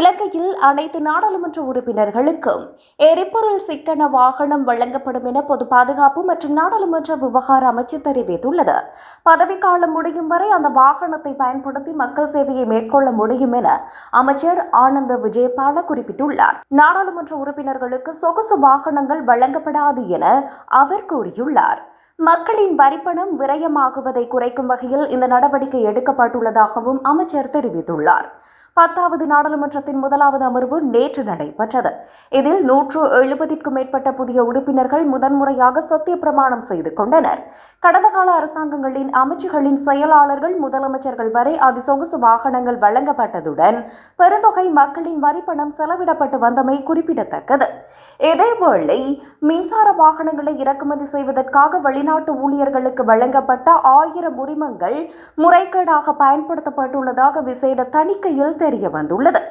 இலங்கையில் அனைத்து நாடாளுமன்ற உறுப்பினர்களுக்கும் எரிபொருள் சிக்கன வாகனம் வழங்கப்படும் என பொது பாதுகாப்பு மற்றும் நாடாளுமன்ற விவகார அமைச்சு தெரிவித்துள்ளது. பதவிக்காலம் முடியும் வரை அந்த வாகனத்தை பயன்படுத்தி மக்கள் சேவையை மேற்கொள்ள முடியும் என அமைச்சர் ஆனந்த விஜயபால குறிப்பிட்டுள்ளார். நாடாளுமன்ற உறுப்பினர்களுக்கு சொகுசு வாகனங்கள் வழங்கப்படாது என அவர் கூறியுள்ளார். மக்களின் வரிப்பணம் விரயமாகுவதை குறைக்கும் வகையில் இந்த நடவடிக்கை எடுக்கப்பட்டுள்ளதாகவும் அமைச்சர் தெரிவித்துள்ளார். பத்தாவது நாடாளுமன்றத்தின் முதலாவது அமர்வு நேற்று நடைபெற்றது. இதில் நூற்று எழுபதிற்கும் மேற்பட்ட புதிய உறுப்பினர்கள் முதன்முறையாக சத்திய பிரமாணம் செய்து கொண்டனர். கடந்த கால அரசாங்கங்களின் அமைச்சுகளின் செயலாளர்கள் முதலமைச்சர்கள் வரை அதிசொகுசு வாகனங்கள் வழங்கப்பட்டதுடன் பெருந்தொகை மக்களின் வரிப்பணம் செலவிடப்பட்டு வந்தமை குறிப்பிடத்தக்கது. இதேவேளை மின்சார வாகனங்களை இறக்குமதி செய்வதற்காக வெளிநாட்டு ஊழியர்களுக்கு வழங்கப்பட்ட ஆயிரம் உரிமங்கள் முறைகேடாக பயன்படுத்தப்பட்டுள்ளதாக விசேட தணிக்கையில் தெரிய வந்துள்ளது.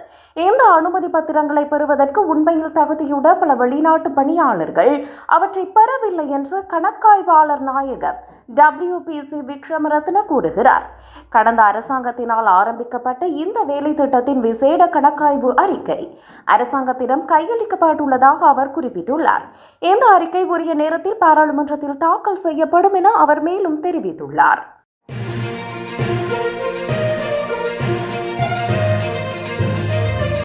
இந்த அனுமதி பத்திரங்களை பெறுவதற்கு உண்மையில் தகுதியுட பல வெளிநாட்டு பணியாளர்கள் அவற்றை பெறவில்லை என்று கணக்காய்வாளர் நாயகர் டபிள்யூபிசி விக்ரமரத்ன கூறுகிறார். கடந்த அரசாங்கத்தினால் ஆரம்பிக்கப்பட்ட இந்த வேலை திட்டத்தின் விசேட கணக்காய்வு அறிக்கை அரசாங்கத்திடம் கையளிக்கப்பட்டுள்ளதாக அவர் குறிப்பிட்டுள்ளார். இந்த அறிக்கை உரிய நேரத்தில் பாராளுமன்றத்தில் தாக்கல் செய்யப்படும் என அவர் மேலும் தெரிவித்துள்ளார்.